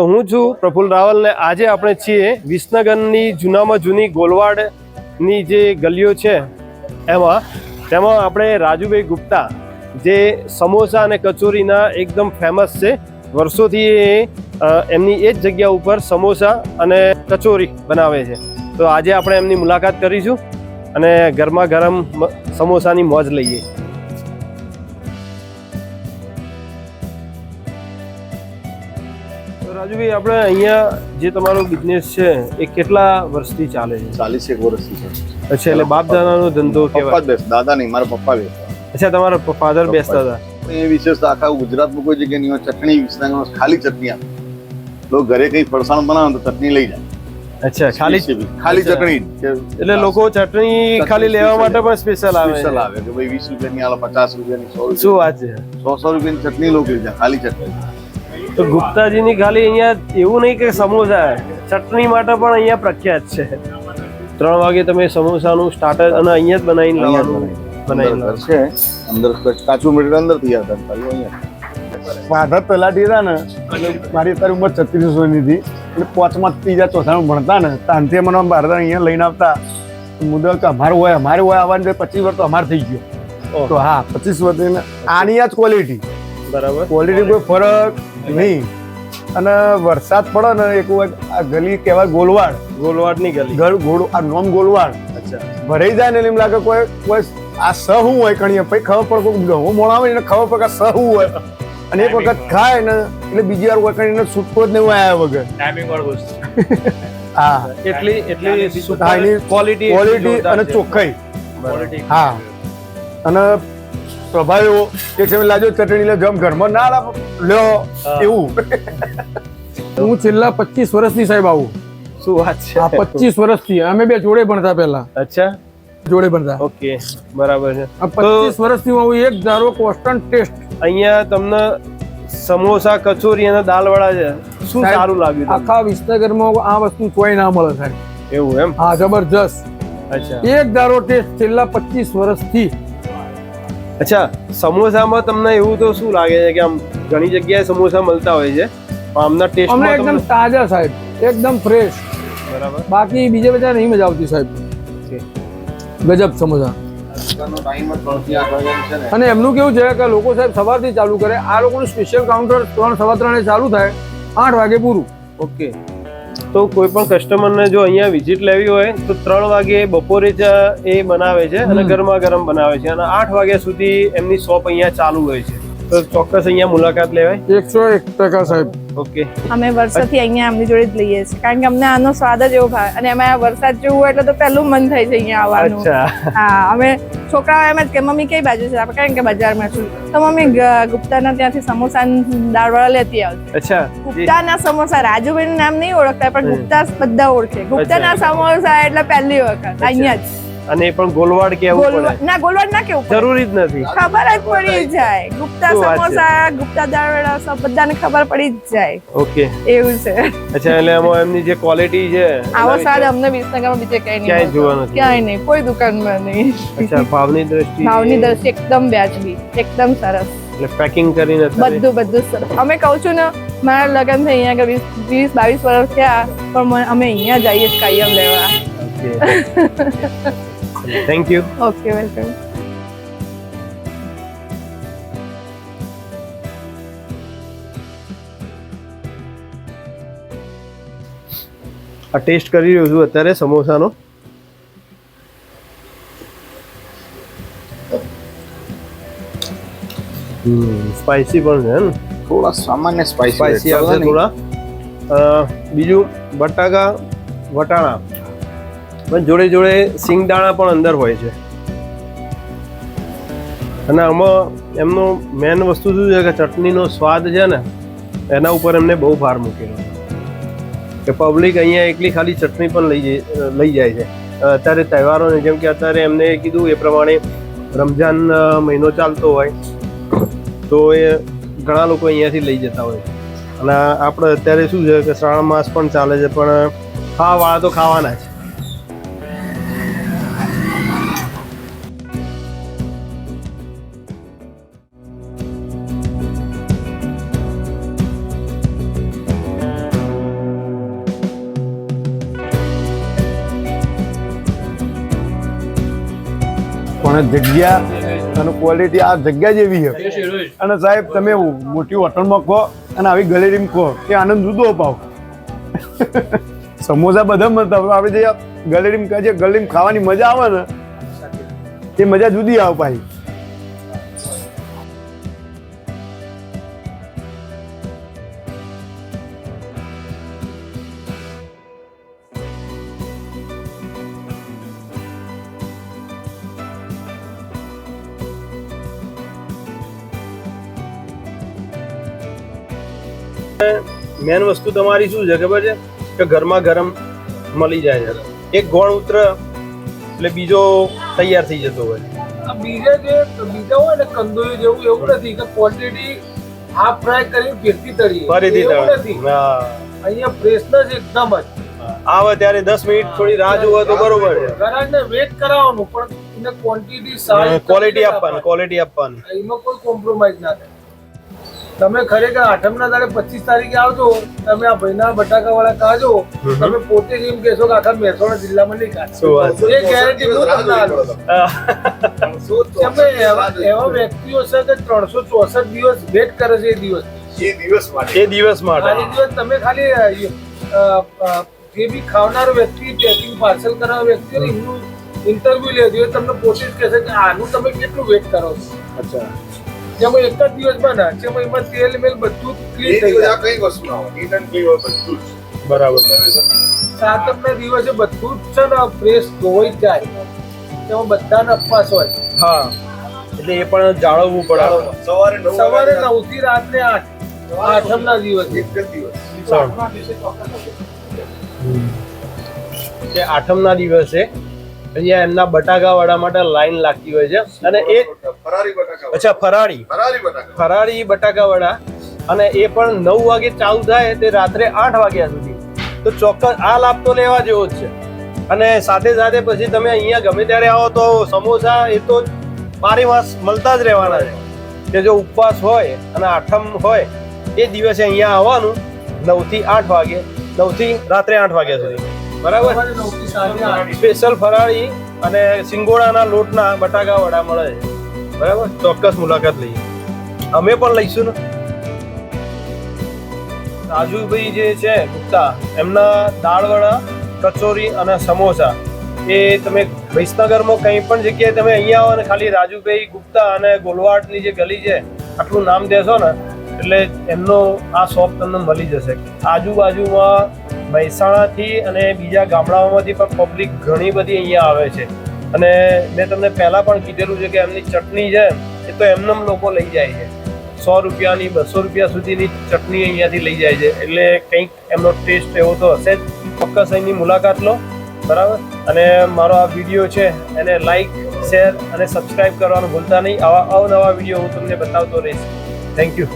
તો હું છું પ્રફુલ રાવલ ને આજે આપણે છીએ વિસનગરની જૂનામાં જૂની ગોલવાડની જે ગલીઓ છે, એમાં, તેમાં આપણે રાજુભાઈ ગુપ્તા, જે સમોસા અને કચોરીના એકદમ ફેમસ છે, વર્ષોથી એમની એ જ જગ્યા ઉપર સમોસા અને કચોરી બનાવે છે. તો આજે આપણે એમની મુલાકાત કરીશું અને ગરમા ગરમ સમોસાની મોજ લઈએ. રાજુભાઈ આપણે અહીંયા જે તમારો બિઝનેસ છે એ કેટલા વર્ષથી ચાલે છે? ચાલીસ એક વર્ષથી અચ્છા એટલે બાપ દાદાનો ધંધો બેસ દાદા નહીં મારા પપ્પા બેસતા અચ્છા તમારા ફાધર બેસતા હતા? એ વિશેષ આખા ગુજરાતમાં કોઈ જગ્યાએ નહીં ચટણી વિસનગરમાં ખાલી ચટણી આપે. લોકો ઘરે કઈ ફરસાણ બનાવે તો ચટણી લઈ જાય. અચ્છા ખાલી ખાલી ચટણી એટલે લોકો ચટણી ખાલી લેવા માટે પણ સ્પેશિયલ આવે. સ્પેશિયલ. આવે. કે ભાઈ વીસ રૂપિયાની આલા પચાસ રૂપિયાની સો શું વાત છે? સો સો રૂપિયાની ચટણી લોકો લઈ જાય ખાલી ચટણી. તો ગુપ્તાજીની ખાલી અહીંયા એવું નહીં કે સમોસા ચટણી માટે પણ અહીંયા પ્રખ્યાત છે. ત્રણ વાગે તમે સમોસાનું સ્ટાર્ટર અને અહીંયા જ બનાવીને લાવવાનું. બનાવીને. છે અંદર કાચું મટીરિયલ અંદર થાય અહીંયા. ફાધર પહેલા દીધા ને મારી અત્યારે ઉંમર છત્રીસ વર્ષની હતી એટલે પાંચમા ત્રીજા ચોથામાં ભણતા ને તાનથી મને ભારત અહીંયા લઈને આવતા. મુદ્દો કે અમારું હોય અમારે હોય આવવાનું પચીસ વર્ષ તો અમારે થઈ ગયો. તો હા પચીસ વર્ષ આની આ જ ક્વોલિટી બરાબર. ક્વોલિટી કોઈ ફરક નહીં. અને વરસાદ પડે ને એક વખત આ ગલી કહેવાય ગોલવાડ. ગોલવાડની ગલી. ગળ ગોળ આ નોમ ગોલવાડ. અચ્છા. ભરાઈ જાય ને એમ લાગે કોઈ કોઈ આ સ શું હોય કણીએ? પછી ખબર પડે કોઈ ગહો મોણ આવે ને એને ખબર પડે કે આ હોય. અને એક વખત ખાય ને એટલે બીજી વાર કોઈ કણીને છૂટકો જ નહીં આવ્યા વગર. ટાઈમિંગ વાળું વસ્તુ. હા. એટલી એટલી હા, ક્વોલિટી ક્વોલિટી અને ચોખ્ખાઈ. હા. અને સ્વભાવ એવો કે તમે લાજો ચટણી લે જમ ઘરમાં ના લાવો. લ્યો એવું. હું છેલ્લા પચીસ વર્ષથી સાહેબ આવું. શું વાત છે? આ પચીસ વર્ષથી. અમે બે જોડે ભણતા પહેલા. અચ્છા. જોડે ભણતા. ઓકે બરાબર છે. આ પચીસ વર્ષથી હું એક ધારો કોન્સ્ટન્ટ ટેસ્ટ અહીંયા તમને સમોસા કચોરી અને દાલવડા છે. શું સારું લાગ્યું આખા વિસનગરમાં આ વસ્તુ કોઈ ના મળે સાહેબ. એવું એમ? હા જબરજસ્ત. અચ્છા. એક ધારો ટેસ્ટ છેલ્લા પચીસ વર્ષથી. અચ્છા સમોસામાં તમને એવું તો શું લાગે છે કે આમ ઘણી જગ્યાએ સમોસા મળતા હોય છે? પણ આમના અમને ટેસ્ટમાં એકદમ તાજા સાહેબ એકદમ ફ્રેશ બરાબર. બાકી બીજે બધા નહીં મજા આવતી સાહેબ. ગજબ સમોસા. અને એમનું કેવું છે કે લોકો સાહેબ સવારથી ચાલુ કરે આ લોકોનું સ્પેશિયલ કાઉન્ટર ત્રણ સવા ત્રણે ચાલુ થાય આઠ વાગે પૂરું. ઓકે. તો કોઈ પણ કસ્ટમરને જો અહીંયા વિઝિટ લેવી હોય તો ત્રણ વાગે બપોરે જ એ બનાવે છે અને ગરમા ગરમ બનાવે છે અને આઠ વાગ્યા સુધી એમની શોપ અહીંયા ચાલુ હોય છે. તો ચોક્કસ અહીંયા મુલાકાત લેવાય. એકસો એક ટકા સાહેબ. ઓકે. અમે વર્ષોથી અહીંયા એમની જોડે જ લઈએ છીએ. કારણ કે અમને આનો સ્વાદ જ એવો ભાવે અને એમાં વરસાદ જેવું હોય એટલે તો પહેલું મન થાય છે અહીંયા આવવાનું. હા અમે છોકરાઓ એમ જ કે મમ્મી કઈ બાજુ છે? આપણે કારણ કે બજારમાં છું. તો મમ્મી ગુપ્તાના ત્યાંથી સમોસા દાળવાળા લેતી આવતી અચ્છા. ગુપ્તાના સમોસા રાજુભાઈ નું નામ નહીં ઓળખતા પણ ગુપ્તા બધા ઓળખે. ગુપ્તાના સમોસા એટલે પહેલી વખત. અહીંયા જ. અને એ પણ ગોલવાડ કેવું પડે. ના ગોલવાડ ના કેવું જરૂરી જ નથી. ખબર જ પડી જાય. ગુપ્તા સમોસા ગુપ્તા દાળવડા સબ બધાને ખબર પડી જ જાય. ઓકે. એવું છે. અચ્છા એટલે એમાં એમની જે ક્વોલિટી છે આવો સ્વાદ અમને વિસનગરમાં બીજે ક્યાંય નહીં ક્યાંય જોવા નથી. ક્યાંય નહીં કોઈ દુકાનમાં નહીં. અચ્છા ભાવની દ્રષ્ટિ ભાવની દ્રષ્ટિ એકદમ વ્યાજબી એકદમ સરસ. એટલે પેકિંગ કરીને બધું બધું અમે કહું છું ને મારા લગ્ન થઈ અહીંયા વીસ વીસ બાવીસ વર્ષ થયા પણ અમે અહીંયા જઈએ જ કાયમ લેવા થેન્ક યુ ઓકે વેલકમ આ ટેસ્ટ કરી રહ્યો છું અત્યારે સમોસાનો. સ્પાઇસી પણ છે ને? થોડા સામાન્ય સ્પાઈસી સ્પાઇસી આવશે થોડા. બીજું બટાકા વટાણા. પણ જોડે જોડે સિંગદાણા પણ અંદર હોય છે. અને આમાં એમનો મેન વસ્તુ શું છે કે ચટણીનો સ્વાદ છે ને, એના ઉપર એમને બહુ ભાર મૂકેલો કે પબ્લિક અહીંયા એકલી ખાલી ચટણી પણ લઈ લઈ જાય છે. અત્યારે તહેવારોને જેમ કે અત્યારે એમને કીધું એ પ્રમાણે રમજાન મહિનો ચાલતો હોય, તો એ ઘણા લોકો અહીંયાથી લઈ જતા હોય અને આપણે અત્યારે શું છે કે શ્રાવણ માસ પણ ચાલે છે, પણ ખાવા વાળા તો ખાવાના જ. અને જગ્યા અને ક્વોલિટી આ જગ્યા જેવી છે. અને સાહેબ તમે મોટી હોટલમાં કહો અને આવી ગલેરીમાં કહો કે આનંદ જુદો પાવ સમોસા બધા મળતા આપણે જે ગલેરીમાં કહે છે ગલેરીમાં ખાવાની મજા આવે ને એ મજા જુદી આવે પાછી. મેન વસ્તુ તમારી શું છે? ખબર છે? કે ઘરમાં ગરમ મળી જાય છે. એક ગોળ ઉતર એટલે બીજો તૈયાર થઈ જતો હોય. બીજા જે બીજા હોય ને કંદોઈ જેવું એવું નથી કે ક્વોન્ટિટી હાફ ફ્રાય કરી ફેરતી તળી ફરીથી તમે- અહીંયા ફ્રેશનેસ એકદમ જ. આવે ત્યારે દસ મિનિટ થોડી રાહ જોવા તો બરોબર છે. ઘરાકને વેટ કરાવવાનું પણ એને ક્વોન્ટિટી સારી ક્વોલિટી આપવાની ક્વોલિટી આપવાની. એમાં કોઈ કોમ્પ્રોમાઇઝ ના થાય. તમે ખરેખર આઠમના દાડે પચીસ તારીખે આવજો. તમે આ ભાઈના બટાકા વાળા કાજો તમે પોતે જ એમ કહેશો કે આખા મહેસાણા જિલ્લામાં નહીં શું એ ગેરંટી હું તમને આલું. તમે એવા વ્યક્તિઓ છે કે ત્રણસો ચોસઠ દિવસ વેટ કરે છે એ દિવસ એ દિવસ માટે. એ દિવસ માટે. આ દિવસ તમે ખાલી જે બી ખાવનારો વ્યક્તિ પેકિંગ પાર્સલ કરનાર વ્યક્તિ એમનું ઇન્ટરવ્યુ લેજો. એ તમને પોતે જ કહેશે કે આનું તમે કેટલું વેટ કરો છો. અચ્છા. જેમાં એક જ દિવસમાં ના જેમાં એમાં તેલ મેલ બધું ક્લીન થઈ દિવસ જાય. કઈ વસ્તુ ના હોય નીટ એન્ડ ક્લીન બધું જ બરાબર. સાતમના દિવસે બધું જ છે ને ફ્રેશ ધોઈ જાય. તેમાં બધાને અપવાસ હોય. હા. એટલે એ પણ જાળવવું પડે. સવારે નવ સવારે નવથી રાત્રે આઠ. આઠમના દિવસ. એક જ દિવસ. આઠમ ના દિવસે અહીંયા એમના બટાકા વાળા માટે લાઈન લાગતી હોય છે. અને એ અચ્છા ફરાળી ફરાળી બટાકા વડા અને એ પણ નવ વાગે ચાલુ થાય તે રાત્રે આઠ વાગ્યા સુધી. તો ચોક્કસ આ લાભ તો લેવા જેવો જ છે. અને સાથે સાથે પછી તમે અહીંયા ગમે ત્યારે આવો તો સમોસા એ તો બારે માસ મળતા જ રહેવાના છે. કે જો ઉપવાસ હોય અને આઠમ હોય એ દિવસે અહીંયા આવવાનું નવથી આઠ વાગે નવથી રાત્રે આઠ વાગ્યા સુધી. બરાબર? સ્પેશિયલ ફરાળી અને સિંગોડાના લોટના બટાકા વડા મળે છે. બરાબર? ચોક્કસ મુલાકાત લઈએ. અમે પણ લઈશું ને. રાજુભાઈ જે છે, ગુપ્તા, એમના દાળવડા, કચોરી અને સમોસા. એ તમે વિસનગરમાં કંઈ પણ જગ્યાએ તમે અહીંયા આવો ને ખાલી રાજુભાઈ, ગુપ્તા અને ગોલવાડની જે ગલી છે, આટલું નામ દેશો ને, એટલે એમનો આ શોપ તમને મળી જશે. આજુબાજુમાં મહેસાણાથી અને બીજા ગામડાઓમાંથી પણ પબ્લિક ઘણી બધી અહીંયા આવે છે. અને મેં તમને પહેલાં પણ કીધેલું છે કે એમની ચટણી છે એ તો એમનેમ લોકો લઈ જાય છે. સો રૂપિયાની, બસો રૂપિયા સુધીની ચટણી અહીંયાથી લઈ જાય છે. એટલે કંઈક એમનો ટેસ્ટ એવો તો હશે જ. ચોક્કસ અહીંની મુલાકાત લો. બરાબર? અને મારો આ વીડિયો છે એને લાઈક શેર અને સબસ્ક્રાઈબ કરવાનું ભૂલતા નહીં. આવા અવનવા વીડિયો હું તમને બતાવતો રહીશ. Thank you